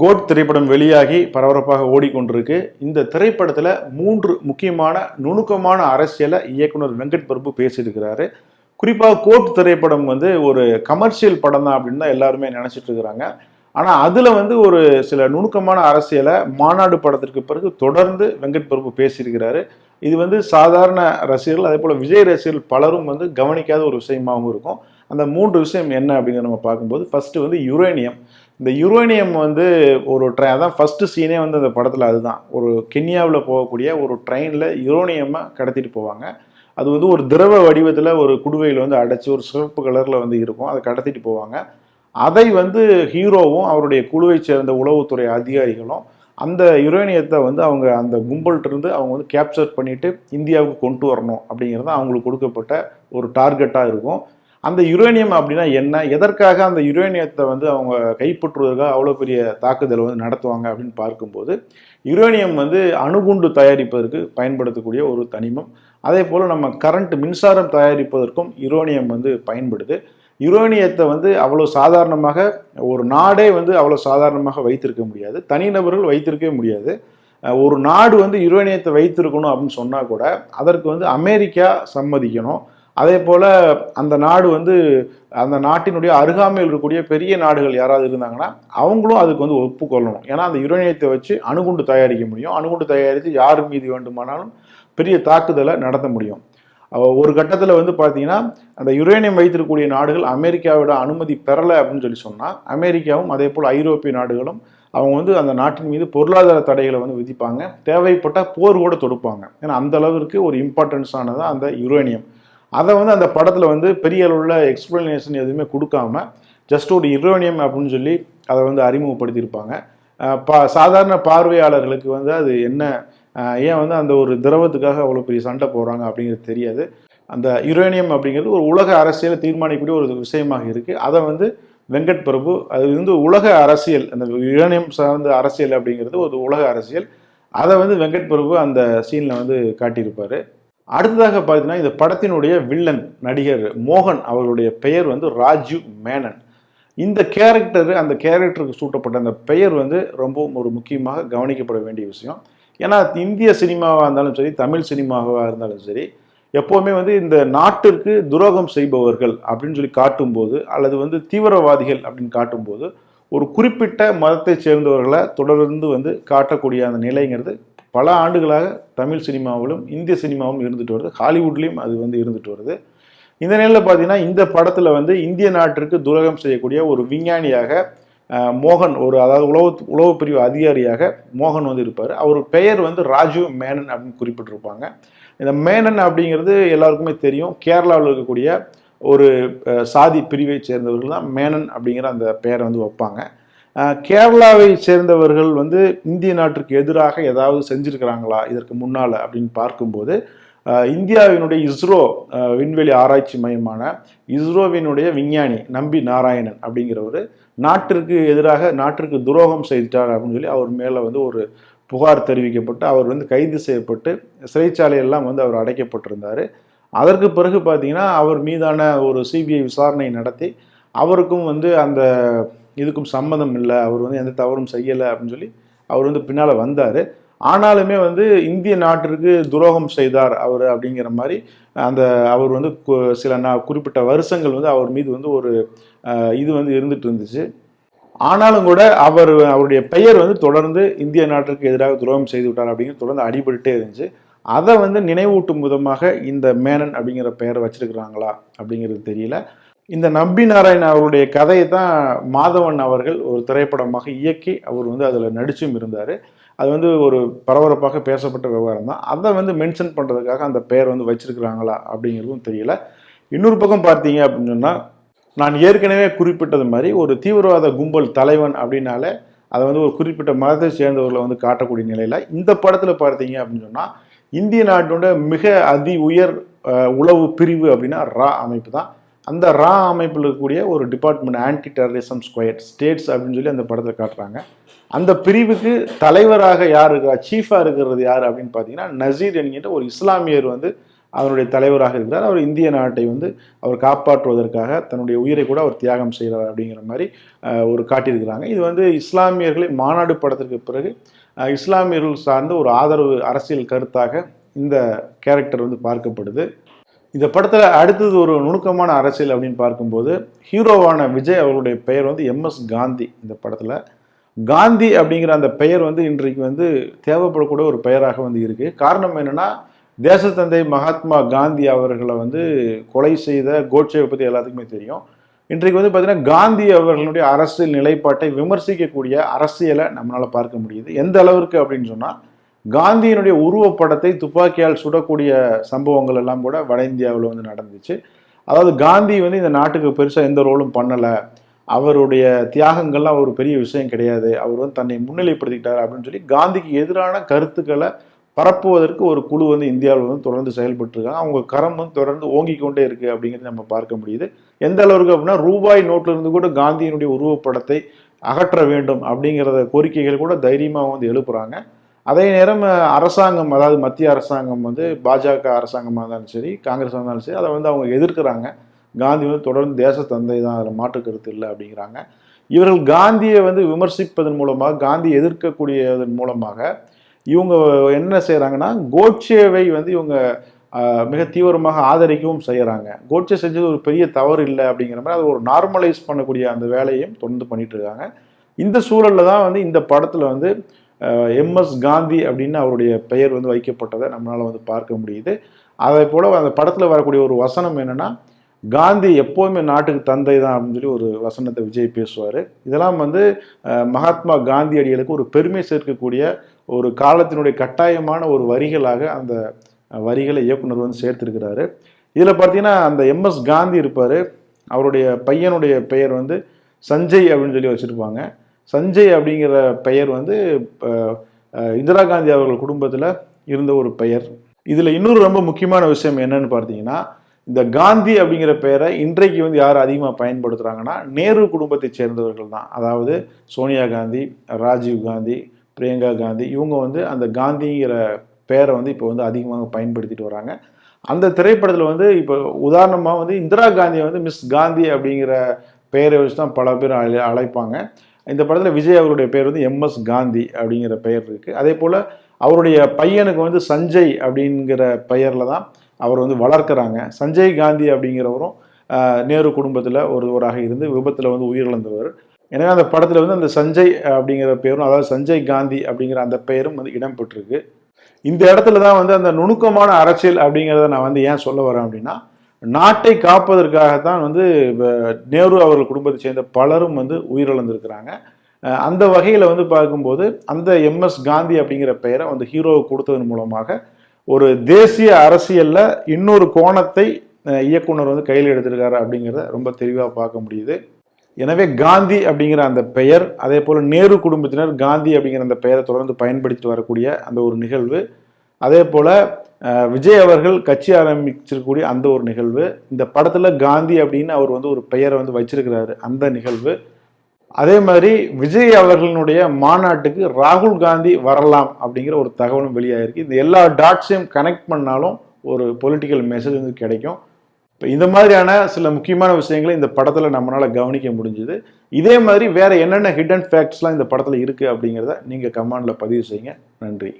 Code திரைப்படம் வெளியாகி பரபரப்பாக ஓடிக்கொண்டிருக்கு. இந்த திரைப்படத்தில் மூன்று முக்கியமான நுணுக்கமான அரசியலை இயக்குனர் வெங்கட் பிரபு பேசியிருக்கிறாரு. குறிப்பாக கோட் திரைப்படம் வந்து ஒரு கமர்ஷியல் படம் தான் அப்படின்னு தான் எல்லாருமே நினச்சிட்டு இருக்கிறாங்க. ஆனால் அதில் வந்து ஒரு சில நுணுக்கமான அரசியலை மாநாடு படத்திற்கு பிறகு தொடர்ந்து வெங்கட் பிரபு பேசியிருக்கிறாரு. இது வந்து சாதாரண ரசிகர்கள் அதே போல் விஜய் ரசிகர்கள் பலரும் வந்து கவனிக்காத ஒரு விஷயமாகவும் இருக்கும். அந்த மூன்று விஷயம் என்ன அப்படிங்கிற நம்ம பார்க்கும்போது ஃபர்ஸ்ட் வந்து யுரேனியம் இந்த யுரேனியம் வந்து ஒரு ட்ரெயின் அதான் ஃபஸ்ட்டு சீனே வந்து அந்த படத்தில் அதுதான். ஒரு கென்யாவில் போகக்கூடிய ஒரு ட்ரெயினில் யுரேனியமை கடத்திட்டு போவாங்க. அது வந்து ஒரு திரவ வடிவத்தில் ஒரு குடுவையில் வந்து அடைச்சி ஒரு சிவப்பு கலரில் வந்து இருக்கும். அதை கடத்திட்டு போவாங்க. அதை வந்து ஹீரோவும் அவருடைய குழுவை சேர்ந்த உளவுத்துறை அதிகாரிகளும் அந்த யுரேனியத்தை வந்து அவங்க அந்த கும்பல்கிட்ட இருந்து அவங்க வந்து கேப்சர் பண்ணிட்டு இந்தியாவுக்கு கொண்டு வரணும் அப்படிங்கிறது அவங்களுக்கு கொடுக்கப்பட்ட ஒரு டார்கெட்டாக இருக்கும். அந்த யுரேனியம் அப்படின்னா என்ன? எதற்காக அந்த யுரேனியத்தை வந்து அவங்க கைப்பற்றுவதற்காக அவ்வளோ பெரிய தாக்குதல் வந்து நடத்துவாங்க அப்படின்னு பார்க்கும்போது யுரேனியம் வந்து அணுகுண்டு தயாரிப்பதற்கு பயன்படுத்தக்கூடிய ஒரு தனிமம். அதே போல் நம்ம கரண்ட் மின்சாரம் தயாரிப்பதற்கும் யுரேனியம் வந்து பயன்படுது. யுரேனியத்தை வந்து அவ்வளோ சாதாரணமாக ஒரு நாடே வந்து அவ்வளோ சாதாரணமாக வைத்திருக்க முடியாது. தனிநபர்கள் வைத்திருக்கவே முடியாது. ஒரு நாடு வந்து யுரேனியத்தை வைத்திருக்கணும் அப்படின்னு சொன்னால் கூட அதற்கு வந்து அமெரிக்கா சம்மதிக்கணும். அதே போல் அந்த நாடு வந்து அந்த நாட்டினுடைய அருகாமையில் இருக்கக்கூடிய பெரிய நாடுகள் யாராவது இருந்தாங்கன்னா அவங்களும் அதுக்கு வந்து ஒப்புக்கொள்ளணும். ஏன்னா அந்த யுரேனியத்தை வச்சு அணுகுண்டு தயாரிக்க முடியும். அணுகுண்டு தயாரித்து யார் மீது வேண்டுமானாலும் பெரிய தாக்குதலை நடத்த முடியும். ஒரு கட்டத்தில் வந்து பார்த்தீங்கன்னா அந்த யுரேனியம் வைத்திருக்கக்கூடிய நாடுகள் அமெரிக்காவோட அனுமதி பெறலை அப்படின்னு சொல்லி சொன்னால் அமெரிக்காவும் அதே போல் ஐரோப்பிய நாடுகளும் அவங்க வந்து அந்த நாட்டின் மீது பொருளாதார தடைகளை வந்து விதிப்பாங்க. தேவைப்பட்டால் போர் கூட தொடுப்பாங்க. ஏன்னா அந்த அளவிற்கு ஒரு இம்பார்ட்டன்ஸ் ஆனது அந்த யுரேனியம். அதை வந்து அந்த படத்தில் வந்து பெரிய அளவுள்ள எக்ஸ்பிளனேஷன் எதுவுமே கொடுக்காம ஜஸ்ட் ஒரு இரோனியம் அப்படின்னு சொல்லி அதை வந்து அறிமுகப்படுத்தியிருப்பாங்க. பா சாதாரண பார்வையாளர்களுக்கு வந்து அது என்ன ஏன் வந்து அந்த ஒரு திரவத்துக்காக அவ்வளோ பெரிய சண்டை போடுறாங்க அப்படிங்கிறது தெரியாது. அந்த யுரேனியம் அப்படிங்கிறது ஒரு உலக அரசியலை தீர்மானிக்கக்கூடிய ஒரு விஷயமாக இருக்குது அதை வந்து வெங்கட் பிரபு அது வந்து உலக அரசியல் அந்த யுரேனியம் சார்ந்த அரசியல் அப்படிங்கிறது ஒரு உலக அரசியல். அதை வந்து வெங்கட் பிரபு அந்த சீனில் வந்து காட்டியிருப்பார். அடுத்ததாக பார்த்தீங்கன்னா இந்த படத்தினுடைய வில்லன் நடிகர் மோகன் அவருடைய பெயர் வந்து ராஜீவ் மேனன். இந்த கேரக்டர் அந்த கேரக்டருக்கு சூட்டப்பட்ட அந்த பெயர் வந்து ரொம்ப ஒரு முக்கியமாக கவனிக்கப்பட வேண்டிய விஷயம். ஏன்னா இந்திய சினிமாவாக இருந்தாலும் சரி தமிழ் சினிமாவாக இருந்தாலும் சரி எப்போவுமே வந்து இந்த நாட்டிற்கு துரோகம் செய்பவர்கள் அப்படின்னு சொல்லி காட்டும்போது அல்லது வந்து தீவிரவாதிகள் அப்படின்னு காட்டும்போது ஒரு குறிப்பிட்ட மதத்தை சேர்ந்தவர்களை தொடர்ந்து வந்து காட்டக்கூடிய அந்த நிலைங்கிறது பல ஆண்டுகளாக தமிழ் சினிமாவிலும் இந்திய சினிமாவும் இருந்துட்டு வருது. ஹாலிவுட்லேயும் அது வந்து இருந்துட்டு வருது. இந்த நிலையில் பார்த்தீங்கன்னா இந்த படத்தில் வந்து இந்திய நாட்டிற்கு துரோகம் செய்யக்கூடிய ஒரு விஞ்ஞானியாக மோகன் ஒரு அதாவது உளவு உளவு பிரிவு அதிகாரியாக மோகன் வந்து இருப்பார். அவர் பெயர் வந்து ராஜீவ் மேனன் அப்படின்னு குறிப்பிட்டிருப்பாங்க. இந்த மேனன் அப்படிங்கிறது எல்லாருக்குமே தெரியும். கேரளாவில் இருக்கக்கூடிய ஒரு சாதி பிரிவை சேர்ந்தவர்கள் தான் மேனன் அப்படிங்கிற அந்த பெயரை வந்து வைப்பாங்க. கேரளாவை சேர்ந்தவர்கள் வந்து இந்திய நாட்டிற்கு எதிராக ஏதாவது செஞ்சுருக்கிறாங்களா இதற்கு முன்னால் அப்படின்னு பார்க்கும்போது இந்தியாவினுடைய இஸ்ரோ விண்வெளி ஆராய்ச்சி மையமான இஸ்ரோவினுடைய விஞ்ஞானி நம்பி நாராயணன் அப்படிங்கிறவர் நாட்டிற்கு எதிராக நாட்டிற்கு துரோகம் செய்துட்டார் அப்படின்னு சொல்லி அவர் மேலே வந்து ஒரு புகார் தெரிவிக்கப்பட்டு அவர் வந்து கைது செய்யப்பட்டு சிறைச்சாலையெல்லாம் வந்து அவர் அடைக்கப்பட்டிருந்தார். அதற்கு பிறகு பார்த்தீங்கன்னா அவர் மீதான ஒரு சிபிஐ விசாரணை நடத்தி அவருக்கும் வந்து அந்த இதுக்கும் சம்மதம் இல்லை அவர் வந்து எந்த தவறும் செய்யலை அப்படின்னு சொல்லி அவர் வந்து பின்னால் வந்தார். ஆனாலுமே வந்து இந்திய நாட்டிற்கு துரோகம் செய்தார் அவர் அப்படிங்கிற மாதிரி அந்த அவர் வந்து கு- சில நா குறிப்பிட்ட வருஷங்கள் வந்து அவர் மீது வந்து ஒரு இது வந்து இருந்துட்டு இருந்துச்சு. ஆனாலும் கூட அவர் அவருடைய பெயர் வந்து தொடர்ந்து இந்திய நாட்டிற்கு எதிராக துரோகம் செய்து விட்டார் அப்படிங்கிறது தொடர்ந்து அடிபட்டுட்டே இருந்துச்சு. அதை வந்து நினைவூட்டும் விதமாக இந்த மேனன் அப்படிங்கிற பெயரை வச்சிருக்கிறாங்களா அப்படிங்கிறது தெரியல. இந்த நம்பி நாராயண் அவருடைய கதையை தான் மாதவன் அவர்கள் ஒரு திரைப்படமாக இயக்கி அவர் வந்து அதில் நடிச்சும் இருந்தார். அது வந்து ஒரு பரபரப்பாக பேசப்பட்ட விவகாரம் தான். அதை வந்து மென்ஷன் பண்ணுறதுக்காக அந்த பெயர் வந்து வச்சிருக்கிறாங்களா அப்படிங்கிறதும் தெரியல. இன்னொரு பக்கம் பார்த்தீங்க அப்படின்னு சொன்னால் நான் ஏற்கனவே குறிப்பிட்டது மாதிரி ஒரு தீவிரவாத கும்பல் தலைவன் அப்படின்னாலே அதை வந்து ஒரு குறிப்பிட்ட மதத்தை சேர்ந்தவர்களை வந்து காட்டக்கூடிய நிலையில் இந்த படத்தில் பார்த்தீங்க அப்படின்னு சொன்னால் இந்திய நாட்டோட மிக அதி உயர் உளவு பிரிவு அப்படின்னா ரா அமைப்பு தான். அந்த ரா அமைப்பில் இருக்கக்கூடிய ஒரு department anti terrorism squad states அப்படின்னு சொல்லி அந்த படத்தில் காட்டுறாங்க. அந்த பிரிவுக்கு தலைவராக யார் இருக்கிறா சீஃபாக இருக்கிறது யார் அப்படின்னு பார்த்தீங்கன்னா நசீர் என்கின்ற ஒரு இஸ்லாமியர் வந்து அதனுடைய தலைவராக இருக்கிறார். அவர் இந்திய நாட்டை வந்து அவர் காப்பாற்றுவதற்காக தன்னுடைய உயிரை கூட அவர் தியாகம் செய்கிறார் அப்படிங்கிற மாதிரி ஒரு காட்டியிருக்கிறாங்க. இது வந்து இஸ்லாமியர்களின் மாநாடு படத்திற்கு பிறகு இஸ்லாமியர்கள் சார்ந்த ஒரு ஆதரவு அரசியல் கருத்தாக இந்த கேரக்டர் வந்து பார்க்கப்படுது. இந்த படத்தில் அடுத்தது ஒரு நுணுக்கமான அரசியல் அப்படின்னு பார்க்கும்போது ஹீரோவான விஜய் அவர்களுடைய பெயர் வந்து எம்எஸ் காந்தி இந்த படத்தில். காந்தி அப்படிங்கிற அந்த பெயர் வந்து இன்றைக்கு வந்து தேவைப்படக்கூடிய ஒரு பெயராக வந்து இருக்குது காரணம் என்னென்னா தேசத்தந்தை மகாத்மா காந்தி அவர்களை வந்து கொலை செய்த கோட்சேவை பற்றி எல்லாத்துக்குமே தெரியும். இன்றைக்கு வந்து பார்த்தீங்கன்னா காந்தி அவர்களுடைய அரசியல் நிலைப்பாட்டை விமர்சிக்கக்கூடிய அரசியலை நம்மளால் பார்க்க முடியுது. எந்த அளவிற்கு அப்படின்னு சொன்னால் காந்தியினுடைய உருவப்படத்தை துப்பாக்கியால் சுடக்கூடிய சம்பவங்கள் எல்லாம் கூட வட இந்தியாவில் வந்து நடந்துச்சு. அதாவது காந்தி வந்து இந்த நாட்டுக்கு பெருசாக எந்த ரோலும் பண்ணலை. அவருடைய தியாகங்கள்லாம் ஒரு பெரிய விஷயம் கிடையாது. அவர் வந்து தன்னை முன்னிலைப்படுத்திக்கிட்டார் அப்படின்னு சொல்லி காந்திக்கு எதிரான கருத்துக்களை பரப்புவதற்கு ஒரு குழு வந்து இந்தியாவில் வந்து தொடர்ந்து செயல்பட்டு இருக்காங்க அவங்க கரம் வந்து தொடர்ந்து ஓங்கிக் கொண்டே இருக்குது அப்படிங்கிறத நம்ம பார்க்க முடியுது. எந்த அளவுக்கு அப்படின்னா ரூபாய் நோட்டிலிருந்து இருந்து கூட காந்தியினுடைய உருவப்படத்தை அகற்ற வேண்டும் அப்படிங்கிறத கோரிக்கைகள் கூட தைரியமாக வந்து எழுப்புறாங்க. அதே நேரம் அரசாங்கம் அதாவது மத்திய அரசாங்கம் வந்து பாஜக அரசாங்கமாக இருந்தாலும் சரி காங்கிரஸ் இருந்தாலும் சரி அதை வந்து அவங்க எதிர்க்கிறாங்க. காந்தி வந்து தொடர்ந்து தேச தந்தை தான் அதில் மாற்று கருத்து இல்லை அப்படிங்கிறாங்க. இவர்கள் காந்தியை வந்து விமர்சிப்பதன் மூலமாக காந்தி எதிர்க்கக்கூடியதன் மூலமாக இவங்க என்ன செய்கிறாங்கன்னா கோட்சேவை வந்து இவங்க மிக தீவிரமாக ஆதரிக்கவும் செய்கிறாங்க கோட்சே செஞ்சது ஒரு பெரிய தவறு இல்லை அப்படிங்கிற மாதிரி அதை ஒரு நார்மலைஸ் பண்ணக்கூடிய அந்த வேலையும் தொடர்ந்து பண்ணிட்டு இருக்காங்க. இந்த சூழலில் தான் வந்து இந்த படத்தில் வந்து எம்எஸ் காந்தி அப்படின்னு அவருடைய பெயர் வந்து வைக்கப்பட்டதை நம்மளால் வந்து பார்க்க முடியுது. அதே போல் அந்த படத்தில் வரக்கூடிய ஒரு வசனம் என்னென்னா காந்தி எப்போவுமே நாட்டுக்கு தந்தை தான் அப்படின்னு சொல்லி ஒரு வசனத்தை விஜய் பேசுவார். இதெல்லாம் வந்து மகாத்மா காந்தியடிகளுக்கு ஒரு பெருமை சேர்க்கக்கூடிய ஒரு காலத்தினுடைய கட்டாயமான ஒரு வரிகளாக அந்த வரிகளை இயக்குனர் வந்து சேர்த்திருக்கிறாரு. இதில் பார்த்தீங்கன்னா அந்த எம்எஸ் காந்தி இருப்பார். அவருடைய பையனுடைய பெயர் வந்து சஞ்சய் அப்படின்னு சொல்லி வச்சுருப்பாங்க. சஞ்சய் அப்படிங்கிற பெயர் வந்து இந்திரா காந்தி அவர்கள் குடும்பத்தில் இருந்த ஒரு பெயர். இதில் இன்னொரு ரொம்ப முக்கியமான விஷயம் என்னன்னு பார்த்தீங்கன்னா இந்த காந்தி அப்படிங்கிற பெயரை இன்றைக்கு வந்து யார் அதிகமாக பயன்படுத்துகிறாங்கன்னா நேரு குடும்பத்தை சேர்ந்தவர்கள் தான். அதாவது சோனியா காந்தி ராஜீவ் காந்தி பிரியங்கா காந்தி. இவங்க வந்து அந்த காந்திங்கிற பெயரை வந்து இப்போ வந்து அதிகமாக பயன்படுத்திட்டு வராங்க. அந்த திரைப்படத்தில் வந்து இப்போ உதாரணமாக வந்து இந்திரா காந்தியை வந்து மிஸ் காந்தி அப்படிங்கிற பெயரை வச்சு தான் பல பேர் அழை அழைப்பாங்க. இந்த படத்தில் விஜய் அவருடைய பெயர் வந்து எம்எஸ் காந்தி அப்படிங்கிற பெயர் இருக்குது அதே போல் அவருடைய பையனுக்கு வந்து சஞ்சய் அப்படிங்கிற பெயரில் தான் அவர் வந்து வளர்க்குறாங்க. சஞ்சய் காந்தி அப்படிங்கிறவரும் நேரு குடும்பத்தில் ஒருவராக இருந்து விபத்தில் வந்து உயிரிழந்தவர். எனவே அந்த படத்தில் வந்து அந்த சஞ்சய் அப்படிங்கிற பெயரும் அதாவது சஞ்சய் காந்தி அப்படிங்கிற அந்த பெயரும் வந்து இடம்பெற்றிருக்கு. இந்த இடத்துல தான் வந்து அந்த நுணுக்கமான அரசியல் அப்படிங்கிறத நான் வந்து ஏன் சொல்ல வரேன் அப்படின்னா நாட்டை காப்பதற்காகத்தான் வந்து நேரு அவர்கள் குடும்பத்தை சேர்ந்த பலரும் வந்து உயிரிழந்திருக்கிறாங்க. அந்த வகையில் வந்து பார்க்கும்போது அந்த எம்எஸ் காந்தி அப்படிங்கிற பெயரை வந்து ஹீரோவுக்கு கொடுத்ததன் மூலமாக ஒரு தேசிய அரசியலில் இன்னொரு கோணத்தை இயக்குனர் வந்து கையில் எடுத்திருக்காரு அப்படிங்கிறத ரொம்ப தெளிவாக பார்க்க முடியுது. எனவே காந்தி அப்படிங்கிற அந்த பெயர் அதே போல் நேரு குடும்பத்தினர் காந்தி அப்படிங்கிற அந்த பெயரை தொடர்ந்து பயன்படுத்தி வரக்கூடிய அந்த ஒரு நிகழ்வு. அதே போல் விஜய் அவர்கள் கட்சி ஆரம்பிச்சிருக்கக்கூடிய அந்த ஒரு நிகழ்வு. இந்த படத்தில் காந்தி அப்படின்னு அவர் வந்து ஒரு பெயரை வந்து வச்சிருக்கிறாரு அந்த நிகழ்வு. அதே மாதிரி விஜய் அவர்களினுடைய மாநாட்டுக்கு ராகுல் காந்தி வரலாம் அப்படிங்கிற ஒரு தகவலும் வெளியாகிருக்கு இந்த எல்லா டாட்ஸையும் கனெக்ட் பண்ணாலும் ஒரு பொலிட்டிக்கல் மெசேஜ் வந்து கிடைக்கும். இப்போ இந்த மாதிரியான சில முக்கியமான விஷயங்களை இந்த படத்தில் நம்மளால் கவனிக்க முடிஞ்சுது. இதே மாதிரி வேற என்னென்ன ஹிடன் ஃபேக்ட்ஸ்லாம் இந்த படத்தில் இருக்குது அப்படிங்கிறத நீங்கள் கமெண்டில் பதிவு செய்யுங்க. நன்றி.